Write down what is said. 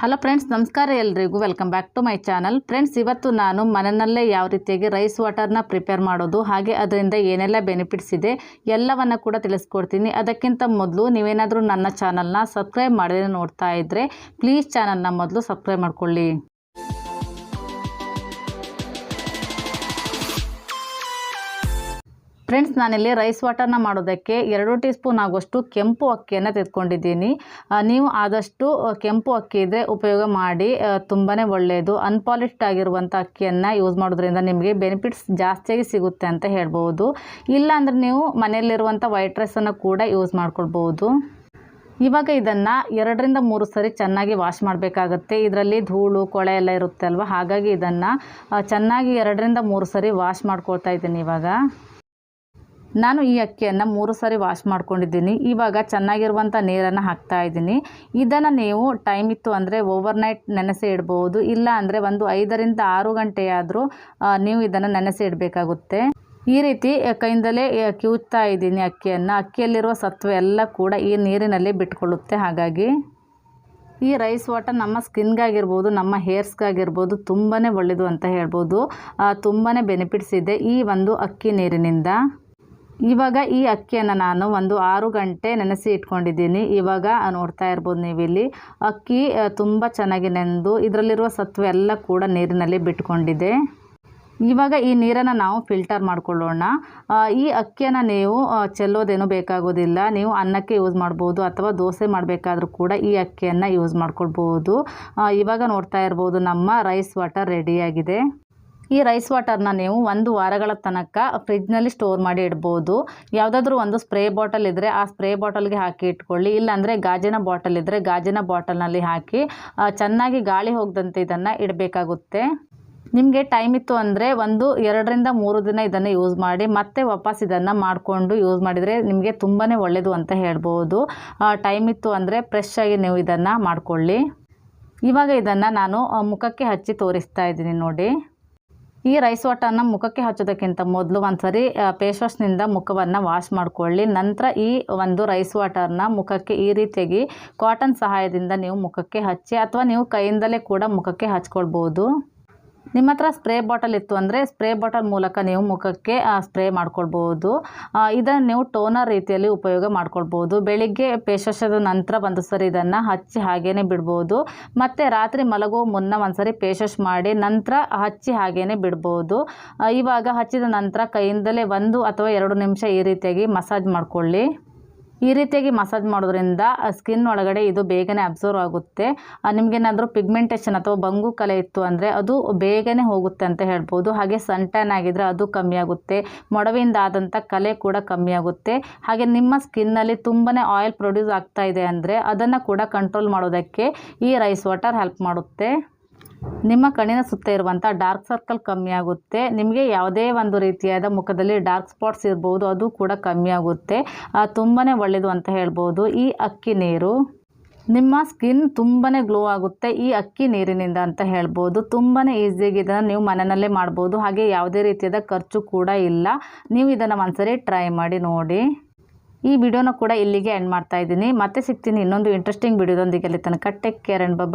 Hello friends ನಮಸ್ಕಾರ ಎಲ್ರಿಗೂ. Welcome back to my channel friends ಇವತ್ತು ನಾನು ಮನೆಯಲ್ಲೇ ಯಾವ ರೀತಿಯಾಗಿ ರೈಸ್ ವಾಟರ್ನ ಪ್ರಿಪೇರ್ ಮಾಡೋದು, ಹಾಗೆ ಅದರಿಂದ ಏನೆಲ್ಲ ಬೆನಿಫಿಟ್ಸ್ ಇದೆ, ಎಲ್ಲವನ್ನು ಕೂಡ ತಿಳಿಸ್ಕೊಡ್ತೀನಿ. ಅದಕ್ಕಿಂತ ಮೊದಲು ನೀವೇನಾದರೂ ನನ್ನ ಚಾನಲ್ನ ಸಬ್ಸ್ಕ್ರೈಬ್ ಮಾಡದೇ ನೋಡ್ತಾ ಇದ್ದರೆ ಪ್ಲೀಸ್ ಚಾನಲ್ನ ಮೊದಲು ಸಬ್ಸ್ಕ್ರೈಬ್ ಮಾಡ್ಕೊಳ್ಳಿ. ಫ್ರೆಂಡ್ಸ್, ನಾನಿಲ್ಲಿ ರೈಸ್ ವಾಟರ್ನ ಮಾಡೋದಕ್ಕೆ ಎರಡು ಟೀ ಸ್ಪೂನ್ ಆಗುವಷ್ಟು ಕೆಂಪು ಅಕ್ಕಿಯನ್ನು ತೆಗೆದುಕೊಂಡಿದ್ದೀನಿ ನೀವು ಆದಷ್ಟು ಕೆಂಪು ಅಕ್ಕಿ ಇದ್ದರೆ ಉಪಯೋಗ ಮಾಡಿ ತುಂಬಾ ಒಳ್ಳೆಯದು. ಅನ್ಪಾಲಿಶ್ಡ್ ಆಗಿರುವಂಥ ಅಕ್ಕಿಯನ್ನು ಯೂಸ್ ಮಾಡೋದ್ರಿಂದ ನಿಮಗೆ ಬೆನಿಫಿಟ್ಸ್ ಜಾಸ್ತಿಯಾಗಿ ಸಿಗುತ್ತೆ ಅಂತ ಹೇಳ್ಬೋದು. ಇಲ್ಲಾಂದರೆ ನೀವು ಮನೆಯಲ್ಲಿರುವಂಥ ವೈಟ್ ರೈಸನ್ನು ಕೂಡ ಯೂಸ್ ಮಾಡ್ಕೊಳ್ಬೋದು. ಇವಾಗ ಇದನ್ನು ಎರಡರಿಂದ ಮೂರು ಸರಿ ಚೆನ್ನಾಗಿ ವಾಶ್ ಮಾಡಬೇಕಾಗತ್ತೆ. ಇದರಲ್ಲಿ ಧೂಳು, ಕೊಳೆ ಎಲ್ಲ ಇರುತ್ತೆ ಅಲ್ವಾ ಹಾಗಾಗಿ ಇದನ್ನು ಚೆನ್ನಾಗಿ ಎರಡರಿಂದ ಮೂರು ಸರಿ ವಾಶ್ ಮಾಡ್ಕೊಳ್ತಾ ಇದ್ದೀನಿ ಇವಾಗ. ನಾನು ಈ ಅಕ್ಕಿಯನ್ನು ಮೂರು ಸಾರಿ ವಾಶ್ ಮಾಡ್ಕೊಂಡಿದ್ದೀನಿ. ಇವಾಗ ಚೆನ್ನಾಗಿರುವಂಥ ನೀರನ್ನು ಹಾಕ್ತಾ ಇದ್ದೀನಿ. ಇದನ್ನು ನೀವು ಟೈಮ್ ಇತ್ತು ಅಂದರೆ ಓವರ್ನೈಟ್ ನೆನೆಸಿ ಇಡ್ಬೋದು. ಇಲ್ಲ ಅಂದರೆ ಒಂದು ಐದರಿಂದ ಆರು ಗಂಟೆಯಾದರೂ ನೀವು ಇದನ್ನು ನೆನೆಸಿ ಇಡಬೇಕಾಗುತ್ತೆ. ಈ ರೀತಿ ಕೈಯಿಂದಲೇ ಕಿವುತ್ತಾ ಇದ್ದೀನಿ ಅಕ್ಕಿಯನ್ನು. ಅಕ್ಕಿಯಲ್ಲಿರುವ ಸತ್ವ ಎಲ್ಲ ಕೂಡ ಈ ನೀರಿನಲ್ಲಿ ಬಿಟ್ಕೊಳ್ಳುತ್ತೆ. ಹಾಗಾಗಿ ಈ ರೈಸ್ ವಾಟರ್ ನಮ್ಮ ಸ್ಕಿನ್ಗಾಗಿರ್ಬೋದು ನಮ್ಮ ಹೇರ್ಸ್ಗಾಗಿರ್ಬೋದು ತುಂಬಾ ಒಳ್ಳೆಯದು ಅಂತ ಹೇಳ್ಬೋದು. ತುಂಬಾ ಬೆನಿಫಿಟ್ಸ್ ಇದೆ ಈ ಒಂದು ಅಕ್ಕಿ ನೀರಿನಿಂದ. ಇವಾಗ ಈ ಅಕ್ಕಿಯನ್ನು ನಾನು ಒಂದು ಆರು ಗಂಟೆ ನೆನೆಸಿ ಇಟ್ಕೊಂಡಿದ್ದೀನಿ. ಇವಾಗ ನೋಡ್ತಾ ಇರ್ಬೋದು ನೀವಿಲ್ಲಿ. ಅಕ್ಕಿ ತುಂಬ ಚೆನ್ನಾಗಿ ನೆಂದು ಇದರಲ್ಲಿರುವ ಸತ್ವ ಎಲ್ಲ ಕೂಡ ನೀರಿನಲ್ಲಿ ಬಿಟ್ಕೊಂಡಿದೆ. ಇವಾಗ ಈ ನೀರನ್ನು ನಾವು ಫಿಲ್ಟರ್ ಮಾಡ್ಕೊಳ್ಳೋಣ. ಈ ಅಕ್ಕಿಯನ್ನು ನೀವು ಚೆಲ್ಲೋದೇನು ಬೇಕಾಗೋದಿಲ್ಲ. ನೀವು ಅನ್ನಕ್ಕೆ ಯೂಸ್ ಮಾಡ್ಬೋದು ಅಥವಾ ದೋಸೆ ಮಾಡಬೇಕಾದ್ರೂ ಕೂಡ ಈ ಅಕ್ಕಿಯನ್ನು ಯೂಸ್ ಮಾಡ್ಕೊಳ್ಬೋದು. ಇವಾಗ ನೋಡ್ತಾ ಇರ್ಬೋದು ನಮ್ಮ ರೈಸ್ ವಾಟರ್ ರೆಡಿಯಾಗಿದೆ. ಈ ರೈಸ್ ವಾಟರ್ನ ನೀವು ಒಂದು ವಾರಗಳ ತನಕ ಫ್ರಿಜ್ನಲ್ಲಿ ಸ್ಟೋರ್ ಮಾಡಿ ಇಡ್ಬೋದು. ಯಾವುದಾದ್ರೂ ಒಂದು ಸ್ಪ್ರೇ ಬಾಟಲ್ ಇದ್ದರೆ ಆ ಸ್ಪ್ರೇ ಬಾಟಲ್ಗೆ ಹಾಕಿ ಇಟ್ಕೊಳ್ಳಿ. ಇಲ್ಲಾಂದರೆ ಗಾಜಿನ ಬಾಟಲ್ ಇದ್ದರೆ ಗಾಜಿನ ಬಾಟಲ್ನಲ್ಲಿ ಹಾಕಿ ಚೆನ್ನಾಗಿ ಗಾಳಿ ಹೋಗದಂತೆ ಇದನ್ನು ಇಡಬೇಕಾಗುತ್ತೆ. ನಿಮಗೆ ಟೈಮ್ ಇತ್ತು ಅಂದರೆ ಒಂದು ಎರಡರಿಂದ ಮೂರು ದಿನ ಇದನ್ನು ಯೂಸ್ ಮಾಡಿ, ಮತ್ತೆ ವಾಪಸ್ ಇದನ್ನು ಮಾಡಿಕೊಂಡು ಯೂಸ್ ಮಾಡಿದರೆ ನಿಮಗೆ ತುಂಬಾ ಒಳ್ಳೆಯದು ಅಂತ ಹೇಳ್ಬೋದು. ಟೈಮ್ ಇತ್ತು ಅಂದರೆ ಫ್ರೆಶ್ ಆಗಿ ನೀವು ಇದನ್ನು ಮಾಡಿಕೊಳ್ಳಿ. ಇವಾಗ ಇದನ್ನು ನಾನು ಮುಖಕ್ಕೆ ಹಚ್ಚಿ ತೋರಿಸ್ತಾ ಇದ್ದೀನಿ ನೋಡಿ. ಈ ರೈಸ್ ವಾಟರ್ನ ಮುಖಕ್ಕೆ ಹಚ್ಚೋದಕ್ಕಿಂತ ಮೊದಲು ಒಂದು ಸರಿ ಫೇಸ್ ವಾಶ್ನಿಂದ ಮುಖವನ್ನು ವಾಶ್ ಮಾಡಿಕೊಳ್ಳಿ. ನಂತರ ಈ ಒಂದು ರೈಸ್ ವಾಟರ್ನ ಮುಖಕ್ಕೆ ಈ ರೀತಿಯಾಗಿ ಕಾಟನ್ ಸಹಾಯದಿಂದ ನೀವು ಮುಖಕ್ಕೆ ಹಚ್ಚಿ ಅಥವಾ ನೀವು ಕೈಯಿಂದಲೇ ಕೂಡ ಮುಖಕ್ಕೆ ಹಚ್ಕೊಳ್ಬೋದು. ನಿಮ್ಮ ಹತ್ರ ಸ್ಪ್ರೇ ಬಾಟಲ್ ಇತ್ತು ಅಂದರೆ ಸ್ಪ್ರೇ ಬಾಟಲ್ ಮೂಲಕ ನೀವು ಮುಖಕ್ಕೆ ಸ್ಪ್ರೇ ಮಾಡ್ಕೊಳ್ಬೋದು ಇದನ್ನು ನೀವು ಟೋನರ್ ರೀತಿಯಲ್ಲಿ ಉಪಯೋಗ ಮಾಡ್ಕೊಳ್ಬೋದು ಬೆಳಿಗ್ಗೆ ಪೇಶಶದ ನಂತರ ಒಂದು ಸರಿ ಇದನ್ನು ಹಚ್ಚಿ ಹಾಗೇ ಬಿಡ್ಬೋದು. ಮತ್ತು ರಾತ್ರಿ ಮಲಗುವ ಮುನ್ನ ಒಂದು ಸರಿ ಮಾಡಿ ನಂತರ ಹಚ್ಚಿ ಹಾಗೇ ಬಿಡ್ಬೋದು. ಇವಾಗ ಹಚ್ಚಿದ ನಂತರ ಕೈಯಿಂದಲೇ ಒಂದು ಅಥವಾ ಎರಡು ನಿಮಿಷ ಈ ರೀತಿಯಾಗಿ ಮಸಾಜ್ ಮಾಡ್ಕೊಳ್ಳಿ. ಈ ರೀತಿಯಾಗಿ ಮಸಾಜ್ ಮಾಡೋದ್ರಿಂದ ಸ್ಕಿನ್ ಒಳಗಡೆ ಇದು ಬೇಗನೆ ಅಬ್ಸರ್ವ್ ಆಗುತ್ತೆ. ನಿಮಗೇನಾದರೂ ಪಿಗ್ಮೆಂಟೇಷನ್ ಅಥವಾ ಬಂಗು ಕಲೆ ಇತ್ತು ಅಂದರೆ ಅದು ಬೇಗನೆ ಹೋಗುತ್ತೆ ಅಂತ ಹೇಳ್ಬೋದು. ಹಾಗೆ ಸನ್ ಟ್ಯಾನ್ ಆಗಿದ್ರೆ ಅದು ಕಮ್ಮಿ ಆಗುತ್ತೆ. ಮೊಡವೆಯಿಂದ ಆದಂಥ ಕಲೆ ಕೂಡ ಕಮ್ಮಿ ಆಗುತ್ತೆ. ಹಾಗೆ ನಿಮ್ಮ ಸ್ಕಿನ್ನಲ್ಲಿ ತುಂಬಾ ಆಯಿಲ್ ಪ್ರೊಡ್ಯೂಸ್ ಆಗ್ತಾ ಇದೆ ಅಂದರೆ ಅದನ್ನು ಕೂಡ ಕಂಟ್ರೋಲ್ ಮಾಡೋದಕ್ಕೆ ಈ ರೈಸ್ ವಾಟರ್ ಹೆಲ್ಪ್ ಮಾಡುತ್ತೆ. ನಿಮ್ಮ ಕಣ್ಣಿನ ಸುತ್ತ ಇರುವಂಥ ಡಾರ್ಕ್ ಸರ್ಕಲ್ ಕಮ್ಮಿ ಆಗುತ್ತೆ. ನಿಮಗೆ ಯಾವುದೇ ಒಂದು ರೀತಿಯಾದ ಮುಖದಲ್ಲಿ ಡಾರ್ಕ್ ಸ್ಪಾಟ್ಸ್ ಇರ್ಬೋದು, ಅದು ಕೂಡ ಕಮ್ಮಿ ಆಗುತ್ತೆ. ತುಂಬಾ ಒಳ್ಳೆಯದು ಅಂತ ಹೇಳ್ಬೋದು. ಈ ಅಕ್ಕಿ ನೀರು, ನಿಮ್ಮ ಸ್ಕಿನ್ ತುಂಬಾ ಗ್ಲೋ ಆಗುತ್ತೆ ಈ ಅಕ್ಕಿ ನೀರಿನಿಂದ ಅಂತ ಹೇಳ್ಬೋದು. ತುಂಬಾ ಈಸಿಯಾಗಿ ಇದನ್ನು ನೀವು ಮನೆಯಲ್ಲೇ ಮಾಡ್ಬೋದು. ಹಾಗೆ ಯಾವುದೇ ರೀತಿಯಾದ ಖರ್ಚು ಕೂಡ ಇಲ್ಲ. ನೀವು ಇದನ್ನು ಒಂದ್ಸರಿ ಟ್ರೈ ಮಾಡಿ ನೋಡಿ. ಈ ವಿಡಿಯೋನ ಕೂಡ ಇಲ್ಲಿಗೆ ಎಂಡ್ ಮಾಡ್ತಾ ಇದ್ದೀನಿ. ಮತ್ತೆ ಸಿಗ್ತೀನಿ ಇನ್ನೊಂದು ಇಂಟ್ರೆಸ್ಟಿಂಗ್ ವಿಡಿಯೋದೊಂದಿಗೆ ಅಲ್ಲಿ ತನಕ ಟೇಕ್ ಕೇರ್ ಆ್ಯಂಡ್ ಬಾಯ್